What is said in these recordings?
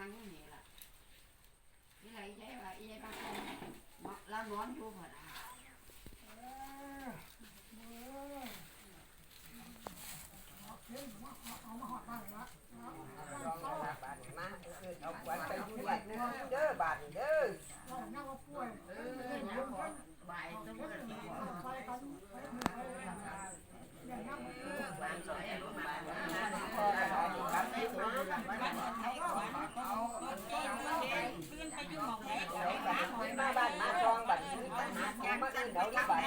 นั่งอยู่นี่ล่ะนี่ไรยายว่าอีบางคนเรานอนอยู่พอนะเอา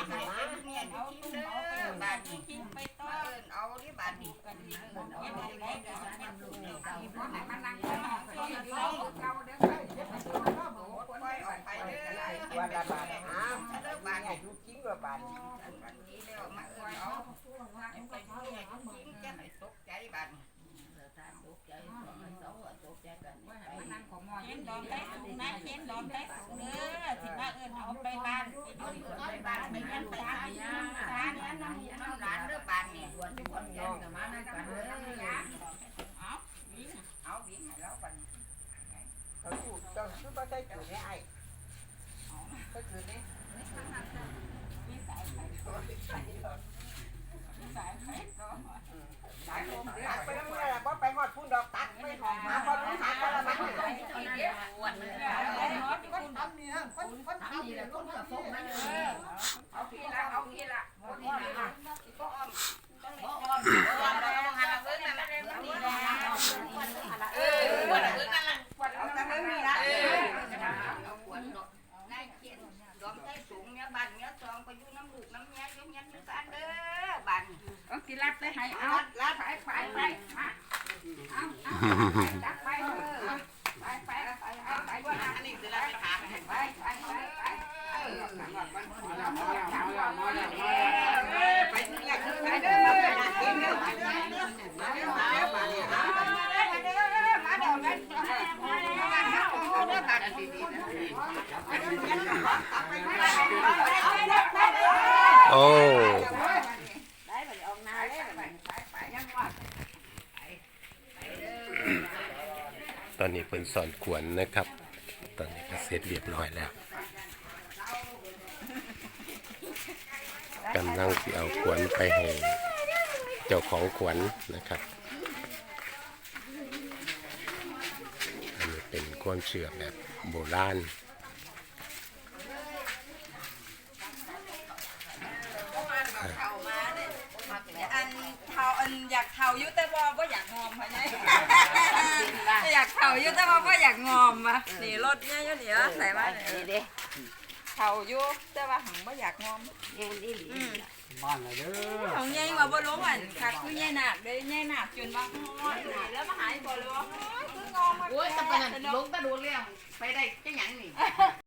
ให้เนเมียเอาตุ้มเอาบาดีกินไปต้อนเอาดิบาดนี้กันดีเงินเอาไปได้กันยันลูกเดียวกันเพราะไหนมันนั่งกันเขาเดี๋ยวเขาเดี๋ยวเขาเดี๋ยวเขเบอกว่าออกไปเด้อวันละบาทอ้าวเลิกบาททุกชิ้นละบาทวันนี้แล้วมาเอาเอาไปเท่าไหร่ เห็นดอนได้สูงนะเห็นดอนได้สูงเด้อสิว่าเอิ้นเอาไปบ้านไปดูคนไปบ้านไปยันไปหาย่าตาเนี่ยน้ำน้านเด้อบาดนี้วันที่คนแก่กับมานั่งกันเลยเอาวิ่งให้เราบาดนี้เขาถูกต้องคือบ่ใช่จุดนี้ไอ้ก็คือนี่ มีสายไฟมีสายไฟก็ สายลมเด้อ ตักไปน้ำเมื่อบ่ไปฮอดพุ่นดอก มาบ่รู้หาบ่ละมันวันนึงได้ฮอดคุณทำนี่แหละคนกับพวกมันเอาพี่ละเอาพี่ละคนนี้ละก็อ้อมบ่อ่อนอ้อมแล้วหันเอิ้นนั่นแหละนี่แหละเออวันเอิ้นนั่นแหละวันเอาแต่เอิ้นนี่ละเออเอาขวดดอกนายเขียนยอมใจสูงเนี่ยบ้านเนี่ยจองไปอยู่น้ำลูกน้ำเมียยมยันยู่กันเด้อบ้านเอากิรัดไปให้เอาเอาลาไปไปไปมาเอาเอาจับไปไปไป Oh. อนนี้เป็นสอนขวนนะครับ ตอนนี้ก็เสร็จเรียบร้อยแล้วกำลังที่เอาขวนไปให้เจ้าของขวนนะครับ อันนี้เป็นความเชื่อแบบโบราณ เฒ่ามาเด้ อันเฒ่าอันอยากเฒ่าอยู่แต่ว่าบ่อยากงอมค่ะไงอยากเฒ่าอยู่แต่ว่าบ่อยากงอมอะนี่รถเนี่ยอยู่นี่ใส่มานี่นี่เด้เฒ่าอยู่แต่ว่าหังบ่อยากงอมแง่ดีดีบ้านเลยเด้อของใหญ่ว่าบ่ลงอะคักคือใหญ่หนักเด้ใหญ่หนักจนว่าโอ้ยแล้วมาหายบ่เลยว่าโอ้ยคืองอมมาโอ้ยตะปนันลงตะดูเรื่องไปได้จังหยังนี่